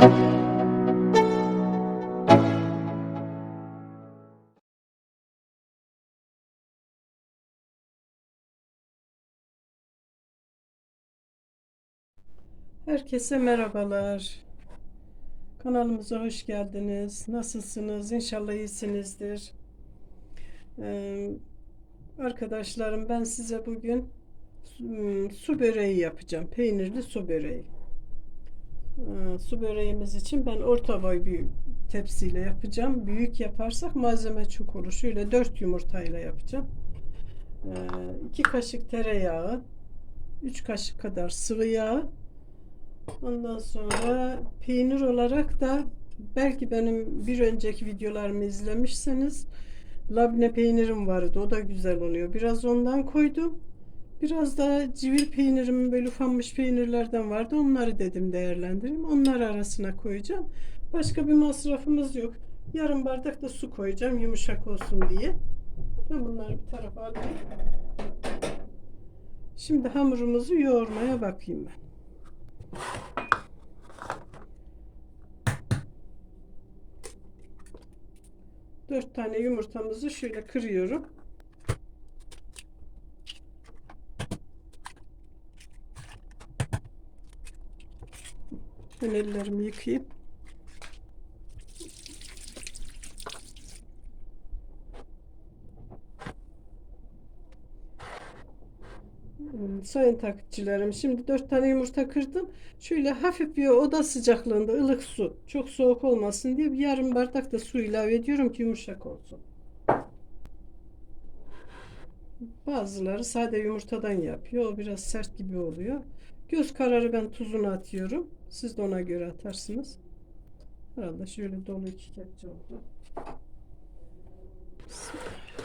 Herkese merhabalar. Kanalımıza hoş geldiniz. Nasılsınız? İnşallah iyisinizdir. Ee, arkadaşlarım ben size bugün hmm, su böreği yapacağım. Peynirli su böreği. Ee, su böreğimiz için ben orta boy bir tepsiyle yapacağım. Büyük yaparsak malzeme olur. Şöyle 4 yumurtayla yapacağım. 2 kaşık tereyağı, 3 kaşık kadar sıvı yağ, Ondan sonra peynir olarak da belki benim bir önceki videolarımı izlemişseniz labne peynirim vardı. O da güzel oluyor. Biraz ondan koydum. Biraz da civil peynirim böyle ufanmış peynirlerden vardı. Onları dedim değerlendireyim. Onlar arasına koyacağım. Başka bir masrafımız yok. Yarım bardak da su koyacağım yumuşak olsun diye. Ben bunları bir tarafa alayım. Şimdi hamurumuzu yoğurmaya bakayım ben. Dört tane yumurtamızı şöyle kırıyorum. Ben ellerimi yıkayayım. Hmm, Sayın takipçilerim şimdi dört tane yumurta kırdım. Şöyle hafif bir oda sıcaklığında ılık su. Çok soğuk olmasın diye bir yarım bardak da su ilave ediyorum ki yumuşak olsun. Bazıları sade yumurtadan yapıyor. O biraz sert gibi oluyor. Göz kararı ben tuzunu atıyorum. Siz de ona göre atarsınız. Herhalde şöyle dolu iki kepçe oldu.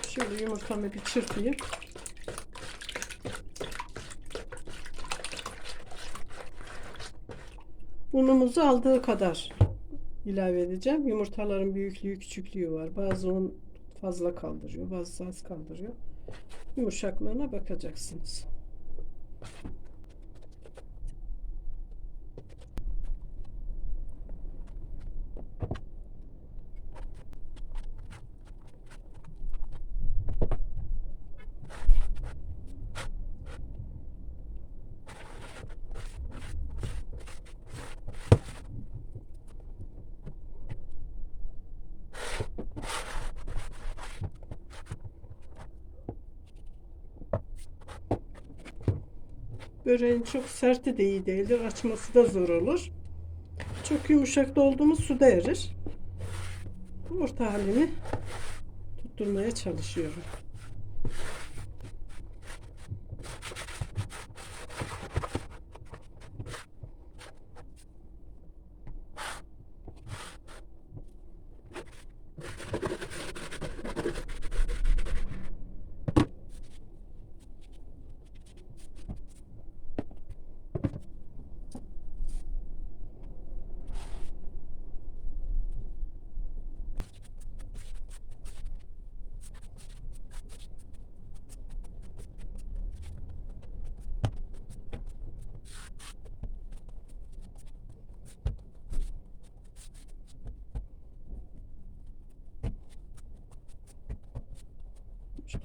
Şöyle yumurtamı bir çırpayım. Unumuzu aldığı kadar ilave edeceğim. Yumurtaların büyüklüğü küçüklüğü var. Bazı un fazla kaldırıyor, bazı az kaldırıyor. Yumuşaklığına bakacaksınız. Böreğin çok serti de iyi değildir. Açması da zor olur. Çok yumuşak doldu mu su da erir. Orta halini tutturmaya çalışıyorum.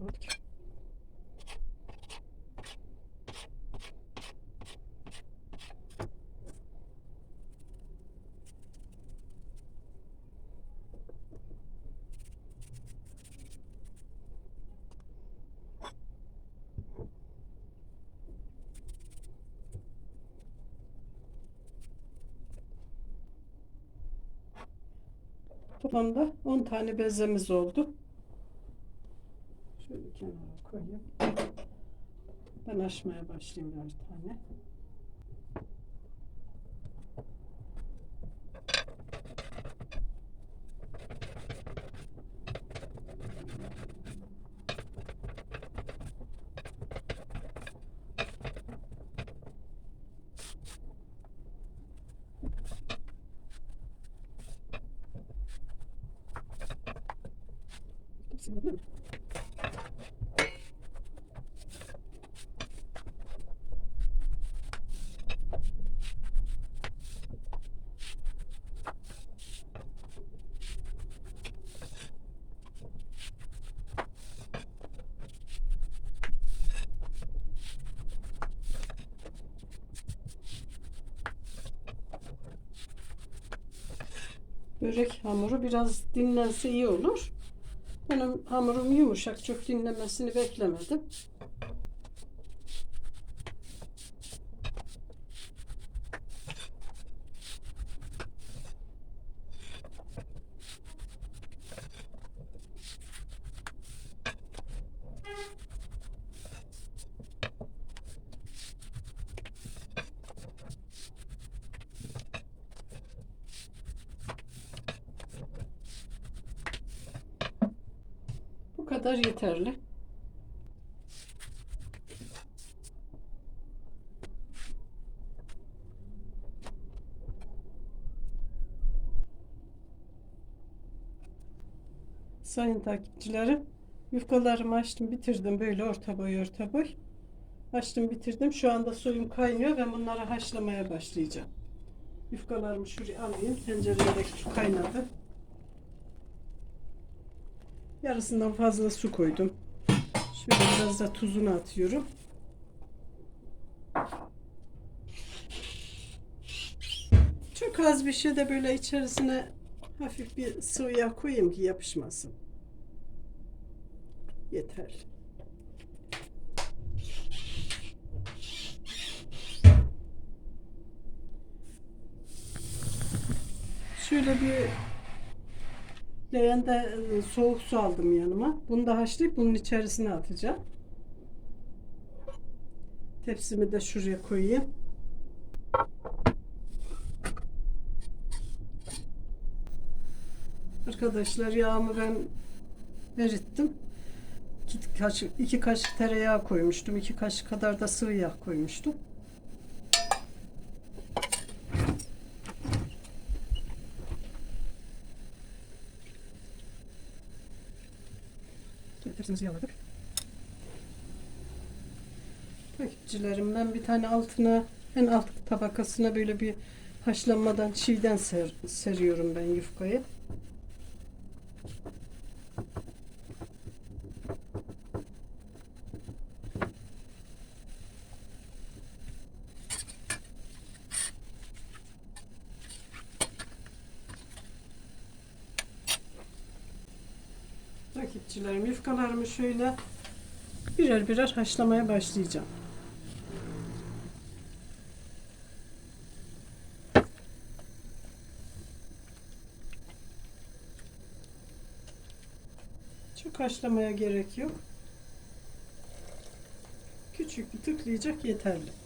Evet. Toplamda 10 tane bezemiz oldu. Ben açmaya başlayayım bir tane. Hepsini Börek hamuru biraz dinlense iyi olur. Benim hamurum yumuşak. Çok dinlemesini beklemedim. Kadar yeterli. Sayın takipçilerim, yufkalarımı açtım, bitirdim böyle orta boy orta boy. Açtım, bitirdim. Şu anda suyum kaynıyor ve bunları haşlamaya başlayacağım. Yufkalarımı şuraya alayım. Tencereye su kaynadı. Yarısından fazla su koydum. Şöyle biraz da tuzunu atıyorum. Çok az bir şey de böyle içerisine hafif bir sıvı yağ koyayım ki yapışmasın. Yeter. Şöyle bir leğende soğuk su aldım yanıma. Bunu da haşlayıp bunun içerisine atacağım. Tepsimi de şuraya koyayım. Arkadaşlar yağımı ben erittim. İki kaşık, iki kaşık tereyağı koymuştum. iki kaşık kadar da sıvı yağ koymuştum. Şöyle tepsimizi yağladık. Takipçilerimden bir tane altına en alt tabakasına böyle bir haşlanmadan çiğden ser, seriyorum ben yufkayı. Takipçilerim yufkalarımı şöyle birer birer haşlamaya başlayacağım. Çok haşlamaya gerek yok. Küçük bir tıklayacak yeterli.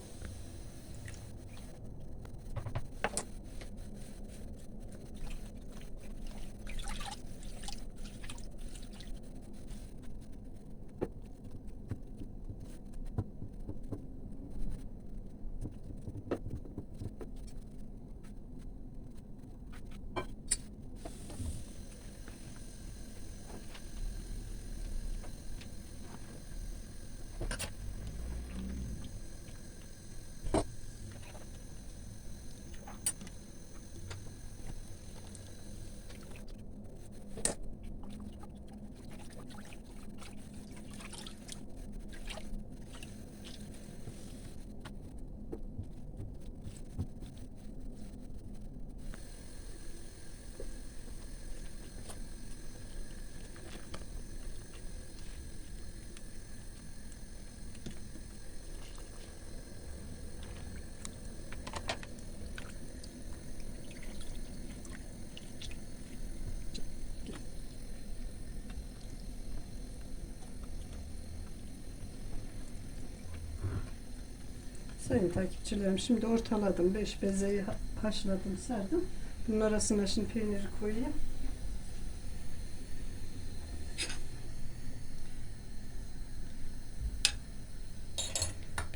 Sayın takipçilerim şimdi ortaladım. 5 bezeyi ha- haşladım, serdim. Bunun arasına şimdi peyniri koyayım.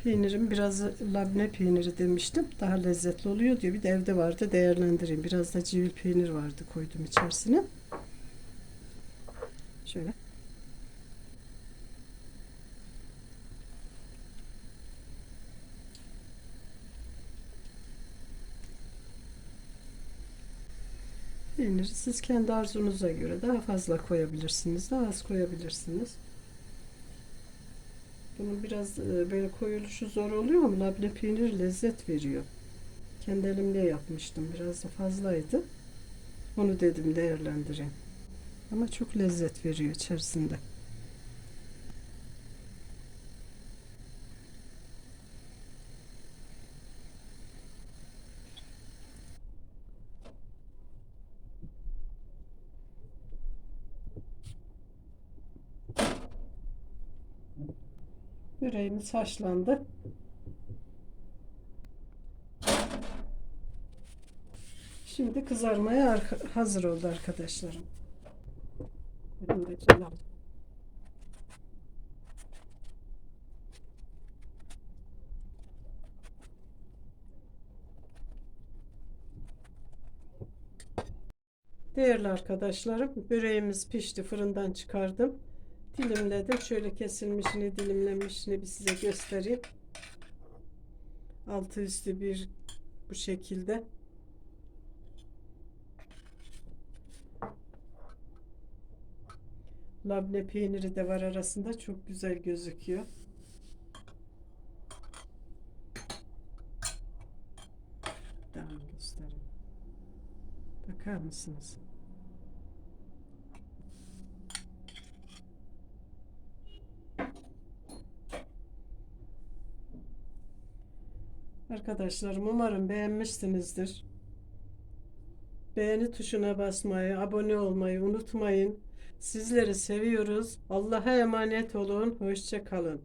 Peynirim biraz labne peyniri demiştim. Daha lezzetli oluyor diyor. Bir de evde vardı değerlendireyim. Biraz da civil peynir vardı koydum içerisine. Şöyle. Peyniri siz kendi arzunuza göre daha fazla koyabilirsiniz, daha az koyabilirsiniz. Bunun biraz e, böyle koyuluşu zor oluyor ama labne peynir lezzet veriyor. Kendi elimle yapmıştım. Biraz da fazlaydı. Onu dedim değerlendireyim. Ama çok lezzet veriyor içerisinde. Böreğimiz haşlandı. Şimdi kızarmaya hazır oldu arkadaşlarım. Değerli arkadaşlarım, böreğimiz pişti. Fırından çıkardım. Dilimledim. Şöyle kesilmişini, dilimlenmişini bir size göstereyim. Altı üstü bir bu şekilde. Labne peyniri de var arasında. Çok güzel gözüküyor. Daha göstereyim. Bakar mısınız? Arkadaşlarım umarım beğenmişsinizdir. Beğeni tuşuna basmayı, abone olmayı unutmayın. Sizleri seviyoruz. Allah'a emanet olun. Hoşça kalın.